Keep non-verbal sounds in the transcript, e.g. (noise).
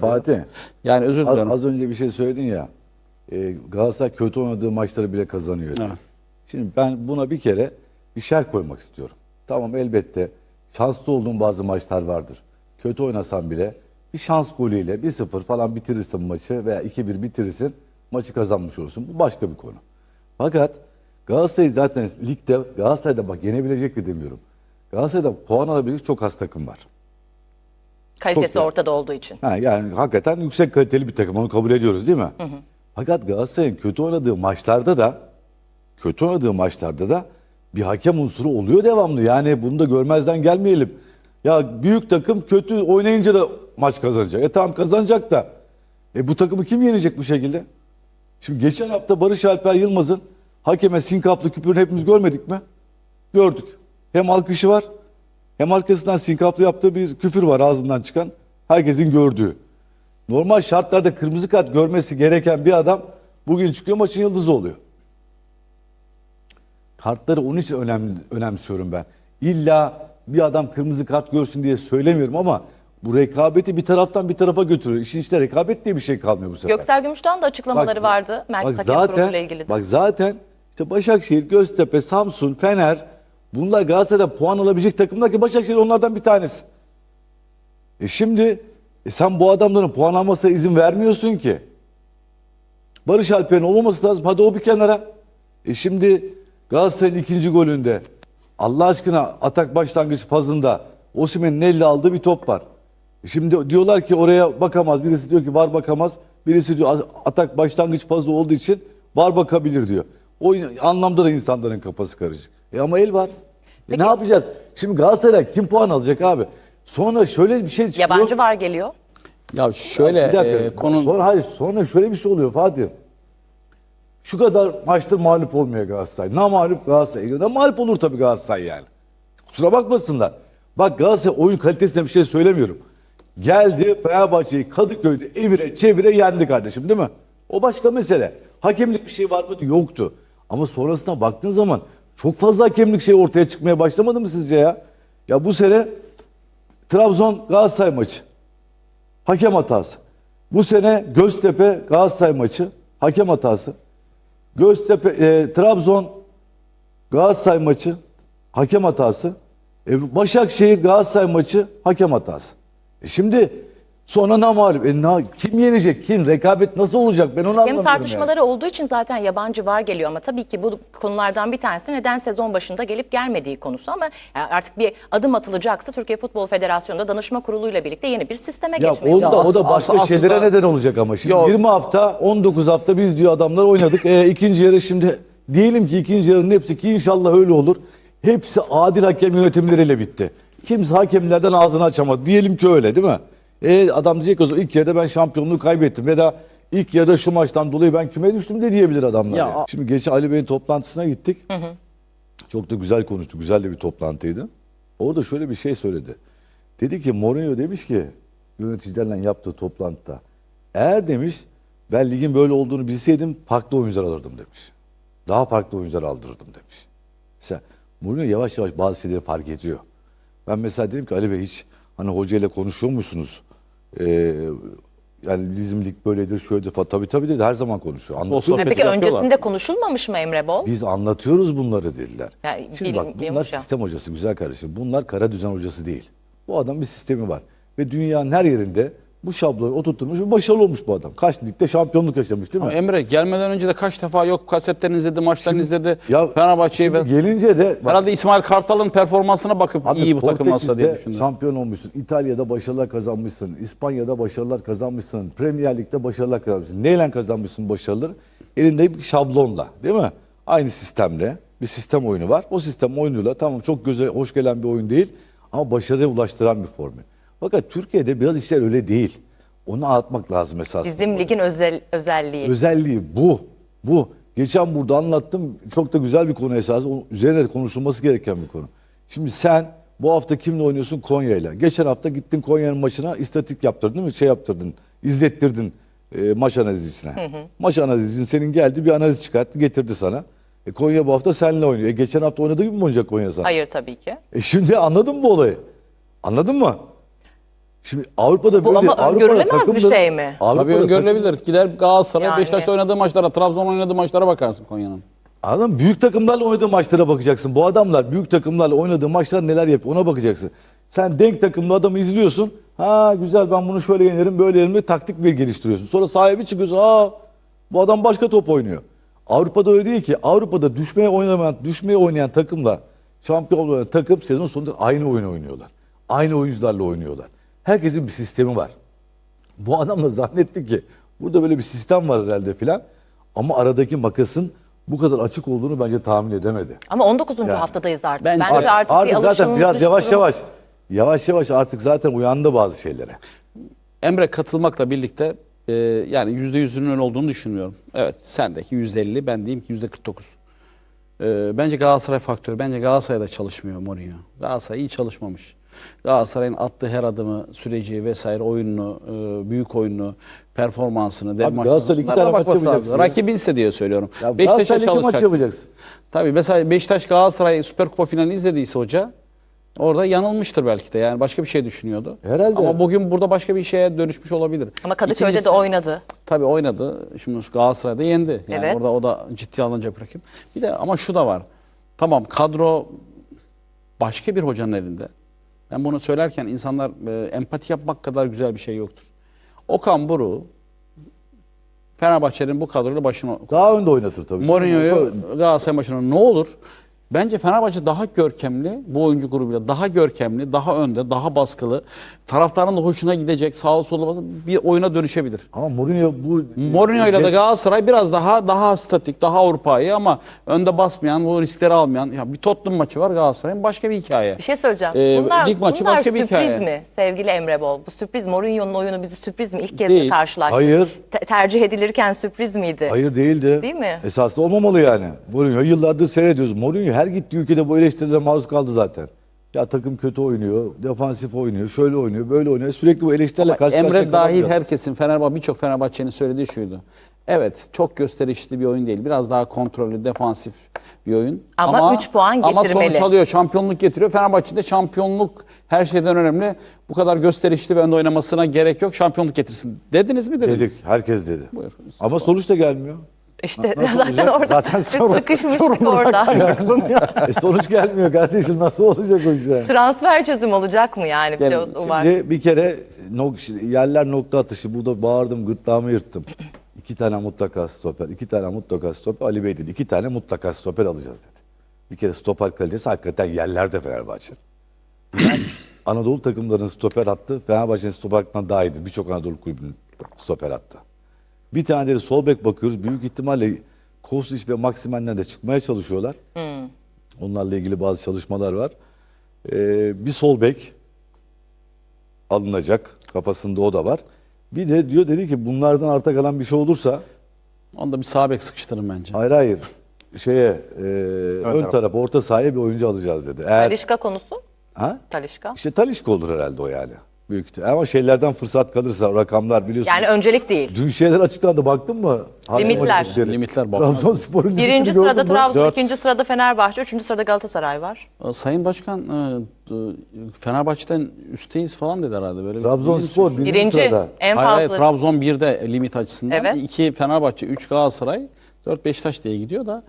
Fatih, Yani özür az, dilerim. az önce bir şey söyledin ya. E, Galatasaray kötü oynadığı maçları bile kazanıyor. Evet. Şimdi ben buna bir kere bir şer koymak istiyorum. Tamam elbette şanslı olduğum bazı maçlar vardır. Kötü oynasan bile bir şans golüyle 1-0 falan bitirirsin maçı veya 2-1 bitirirsin maçı kazanmış olursun. Bu başka bir konu. Fakat Galatasaray zaten ligde Galatasaray'da bak yenebilecek mi demiyorum. Galatasaray'da puan alabilecek çok az takım var. Kalitesi Çok ortada olduğu için. Ha, yani hakikaten yüksek kaliteli bir takım onu kabul ediyoruz değil mi? Fakat Galatasaray'ın kötü oynadığı maçlarda da kötü oynadığı maçlarda da bir hakem unsuru oluyor devamlı. Yani bunu da görmezden gelmeyelim. Ya büyük takım kötü oynayınca da maç kazanacak. E tamam kazanacak da. E bu takımı kim yenecek bu şekilde? Şimdi geçen hafta Barış Alper Yılmaz'ın hakeme sinkaplı küpürünü hepimiz görmedik mi? Gördük. Hem alkışı var hem arkasından sinkaplı yaptığı bir küfür var ağzından çıkan. Herkesin gördüğü. Normal şartlarda kırmızı kart görmesi gereken bir adam bugün çıkıyor maçın yıldızı oluyor. Kartları onun için önemli, önemsiyorum ben. İlla bir adam kırmızı kart görsün diye söylemiyorum ama bu rekabeti bir taraftan bir tarafa götürüyor. İşin işte rekabet diye bir şey kalmıyor bu sefer. Göksel Gümüş'ten de açıklamaları Bak- vardı. Merkez Hakem Kurulu ile ilgili de. Bak zaten işte Başakşehir, Göztepe, Samsun, Fener bunlar Galatasaray'dan puan alabilecek takımlar ki Başakşehir onlardan bir tanesi. E şimdi e sen bu adamların puan almasına izin vermiyorsun ki. Barış Alper'in olmaması lazım. Hadi o bir kenara. E şimdi Galatasaray'ın ikinci golünde Allah aşkına atak başlangıç fazında Osimhen'in elle aldığı bir top var. E Şimdi diyorlar ki oraya bakamaz. Birisi diyor ki var bakamaz. Birisi diyor atak başlangıç fazla olduğu için var bakabilir diyor. O anlamda da insanların kafası karışık. E ama el var. E ne yapacağız? Şimdi Galatasaray kim puan alacak abi? Sonra şöyle bir şey çıkıyor. Yabancı var geliyor. Ya şöyle Bir dakika. e, konu Sonra hayır sonra şöyle bir şey oluyor Fatih. Şu kadar maçtır mağlup olmuyor Galatasaray. Na mağlup Galatasaray. Na mağlup olur tabii Galatasaray yani. Kusura bakmasınlar. Bak Galatasaray oyun kalitesine bir şey söylemiyorum. Geldi Fenerbahçe'yi Kadıköy'de evire çevire yendi kardeşim değil mi? O başka mesele. Hakemlik bir şey var mıydı? Yoktu. Ama sonrasına baktığın zaman çok fazla hakemlik şey ortaya çıkmaya başlamadı mı sizce ya? Ya bu sene Trabzon Galatasaray maçı. Hakem hatası. Bu sene Göztepe Galatasaray maçı hakem hatası. Göztepe e, Trabzon Galatasaray maçı hakem hatası. E, Başakşehir Galatasaray maçı hakem hatası. E şimdi sonra ne mağlup? E, na- kim yenecek? Kim? Rekabet nasıl olacak? Ben onu Hem anlamıyorum. yani. tartışmaları olduğu için zaten yabancı var geliyor ama tabii ki bu konulardan bir tanesi neden sezon başında gelip gelmediği konusu ama yani artık bir adım atılacaksa Türkiye Futbol Federasyonu'nda danışma kuruluyla birlikte yeni bir sisteme Ya geçmeli. o da, o da başka as- şeylere aslında- neden olacak ama. Şimdi Yok. 20 hafta, 19 hafta biz diyor adamlar oynadık. E, ikinci yarı şimdi diyelim ki ikinci yarının hepsi ki inşallah öyle olur. Hepsi adil hakem yönetimleriyle bitti. Kimse hakemlerden ağzını açamadı. Diyelim ki öyle değil mi? E, adam diyecek o zaman ilk yarıda ben şampiyonluğu kaybettim ya da ilk yarıda şu maçtan dolayı ben küme düştüm de diyebilir adamlar. Ya, yani. Şimdi geçen Ali Bey'in toplantısına gittik. Çok da güzel konuştu. Güzel de bir toplantıydı. Orada şöyle bir şey söyledi. Dedi ki Mourinho demiş ki yöneticilerle yaptığı toplantıda eğer demiş ben ligin böyle olduğunu bilseydim farklı oyuncular alırdım demiş. Daha farklı oyuncular aldırırdım demiş. Mesela Mourinho yavaş yavaş bazı şeyleri fark ediyor. Ben mesela dedim ki Ali Bey hiç hani hocayla konuşuyor musunuz? Ee, yani bizim lig böyledir şöyledir falan. Tabii tabii dedi her zaman konuşuyor. Anlatıyor. Peki yapıyorlar. öncesinde konuşulmamış mı Emre Bol? Biz anlatıyoruz bunları dediler. Ya, Şimdi bilim- bak bunlar sistem hocası güzel kardeşim. Bunlar kara düzen hocası değil. Bu adam bir sistemi var. Ve dünyanın her yerinde bu şablonu oturtmuş ve başarılı olmuş bu adam. Kaç ligde şampiyonluk yaşamış değil mi? Ama Emre gelmeden önce de kaç defa yok kasetlerini izledi, maçlarını izledi. Ya Fenerbahçe'yi şimdi ve gelince de bak, herhalde İsmail Kartal'ın performansına bakıp Abi iyi bu takım aslında diye düşündüm. şampiyon olmuşsun. İtalya'da başarılar kazanmışsın. İspanya'da başarılar kazanmışsın. Premier Lig'de başarılar kazanmışsın. Neyle kazanmışsın başarıları? Elinde bir şablonla değil mi? Aynı sistemle bir sistem oyunu var. O sistem oyunuyla tamam çok göze hoş gelen bir oyun değil ama başarıya ulaştıran bir formül. Fakat Türkiye'de biraz işler öyle değil. Onu anlatmak lazım esasında. Bizim ligin özel özelliği. Özelliği bu. Bu. Geçen burada anlattım. Çok da güzel bir konu esası. Onun Üzerine konuşulması gereken bir konu. Şimdi sen bu hafta kimle oynuyorsun? Konya'yla. Geçen hafta gittin Konya'nın maçına istatik yaptırdın değil mi? Şey yaptırdın. izlettirdin e, maç analizcisine. Maç analizcinin senin geldi bir analiz çıkarttı getirdi sana. E, Konya bu hafta seninle oynuyor. E, geçen hafta oynadığı gibi mi oynayacak Konya sana? Hayır tabii ki. E şimdi anladın mı bu olayı? Anladın mı? Şimdi Avrupa'da Bu böyle ama Avrupa'da öngörülemez bir takımların- şey mi? Tabii Avrupa'da öngörülebilir. Gider Galatasaray, Yani. Beşiktaş'ta oynadığı maçlara, Trabzon oynadığı maçlara bakarsın Konya'nın. Mı? Büyük takımlarla oynadığı maçlara bakacaksın. Bu adamlar büyük takımlarla oynadığı maçlar neler yapıyor ona bakacaksın. Sen denk takımlı adamı izliyorsun. Ha güzel ben bunu şöyle yenerim böyle yenerim diye taktik bir geliştiriyorsun. Sonra sahibi çıkıyorsun. Aa bu adam başka top oynuyor. Avrupa'da öyle değil ki. Avrupa'da düşmeye oynamayan, düşmeye oynayan takımla şampiyon olan takım sezon sonunda aynı oyunu oynuyorlar. Aynı oyuncularla oynuyorlar. Herkesin bir sistemi var. Bu adam da zannetti ki burada böyle bir sistem var herhalde filan. Ama aradaki makasın bu kadar açık olduğunu bence tahmin edemedi. Ama 19. Yani. haftadayız artık. Bence- Bence, artık, bir zaten biraz yavaş durum- yavaş yavaş yavaş artık zaten uyandı bazı şeylere. Emre katılmakla birlikte e, yani yüzde yüzünün öyle olduğunu düşünmüyorum. Evet sendeki yüzde elli ben diyeyim ki yüzde kırk dokuz. E, Bence Galatasaray faktörü. Bence Galatasaray'da çalışmıyor Mourinho. Galatasaray iyi çalışmamış. Galatasaray'ın attığı her adımı, süreci vesaire oyununu, e, büyük oyununu, performansını, dev Galatasaray iki tane maç yapacaksın ya. Rakibinse diye söylüyorum. Beşiktaş'a iki maç çalışacak. yapacaksın. Tabii mesela Beşiktaş Galatasaray Süper Kupa finalini izlediyse hoca orada yanılmıştır belki de. Yani başka bir şey düşünüyordu. Herhalde. Ama bugün burada başka bir şeye dönüşmüş olabilir. Ama Kadıköy'de İkincisi- de oynadı. Tabii oynadı. Şimdi Galatasaray'da yendi. Yani Evet. orada o da ciddi alınacak bir rakip. Bir de ama şu da var. Tamam kadro başka bir hocanın elinde. Ben bunu söylerken insanlar e, empati yapmak kadar güzel bir şey yoktur. Okan Buru Fenerbahçe'nin bu kadroyla başına Daha önde oynatır tabii. Mourinho'yu Galatasaray maçına ne olur? Bence Fenerbahçe daha görkemli, bu oyuncu grubuyla daha görkemli, daha önde, daha baskılı, taraftarın da hoşuna gidecek, sağa sola bir oyuna dönüşebilir. Ama Mourinho bu Mourinho ile de Galatasaray biraz daha daha statik, daha Avrupa'yı ama önde basmayan, bu riskleri almayan. Ya bir Tottenham maçı var Galatasaray'ın başka bir hikaye. Bir şey söyleyeceğim. Ee, bunlar lig maçı bunlar başka bir sürpriz hikaye. mi sevgili Emre Bol? Bu sürpriz Mourinho'nun oyunu bizi sürpriz mi? İlk kez Değil. mi karşılaştık? Hayır. Te- tercih edilirken sürpriz miydi? Hayır değildi. Değil mi? Esaslı olmamalı yani. Mourinho yıllardır seyrediyoruz. Mourinho her gittiği ülkede bu eleştirilere maruz kaldı zaten. Ya takım kötü oynuyor, defansif oynuyor, şöyle oynuyor, böyle oynuyor. Sürekli bu eleştirilerle karşı karşıya Emre dahil herkesin Fenerbahçe birçok Fenerbahçe'nin söylediği şuydu. Evet çok gösterişli bir oyun değil. Biraz daha kontrollü, defansif bir oyun. Ama üç puan Ama getirmeli. sonuç alıyor, şampiyonluk getiriyor. Fenerbahçe'de şampiyonluk her şeyden önemli. Bu kadar gösterişli ve önde oynamasına gerek yok. Şampiyonluk getirsin. Dediniz mi dediniz? Dedik, herkes dedi. Buyur. Ama sonuç da gelmiyor. İşte Nasıl (laughs) zaten olacak? orada Zaten sorun- sıkışmıştık sorun orada. (laughs) e sonuç gelmiyor kardeşim. Nasıl olacak o iş yani? Transfer çözüm olacak mı yani? Gelin, o- o var. Şimdi bir kere nok, şimdi yerler nokta atışı. Burada bağırdım, gırtlağımı yırttım. İki tane mutlaka stoper, iki tane mutlaka stoper. Ali Bey dedi, iki tane mutlaka stoper alacağız dedi. Bir kere stoper kalitesi hakikaten yerlerde Fenerbahçe. Yani (clears throat) Anadolu takımlarının stoper attı, Fenerbahçe'nin stoper hattından daha iyidir. Birçok Anadolu kulübünün stoper attı. Bir tane de sol bek bakıyoruz. Büyük ihtimalle Kostić ve Maksimen'den de çıkmaya çalışıyorlar. Onlarla ilgili bazı çalışmalar var. Ee, bir sol bek alınacak. Kafasında o da var. Bir de diyor dedi ki bunlardan arta kalan bir şey olursa Onda bir sağ bek sıkıştırın bence. hayır hayır şeye e, ön, taraf. tarafa orta sahaya bir oyuncu alacağız dedi. Eğer Talişka konusu? ha? Talişka. İşte Talişka olur herhalde o yani. Büyük ihtimal. Ama şeylerden fırsat kalırsa rakamlar biliyorsun. Yani öncelik değil. Dün şeyler açıklandı baktın mı? Limitler. Limitleri. Limitler bak. Trabzonspor'un limitini Birinci gördün sırada mü? Trabzon, Dört. ikinci sırada Fenerbahçe, üçüncü sırada Galatasaray var. Sayın Başkan e, e, Fenerbahçe'den üstteyiz falan dedi herhalde. Böyle bir- Trabzonspor birinci, Birinci, sırada. en Hayır, hayır, fazla. Trabzon 1'de limit açısından. Evet. 2 Fenerbahçe, 3 Galatasaray, 4 Beşiktaş diye gidiyor da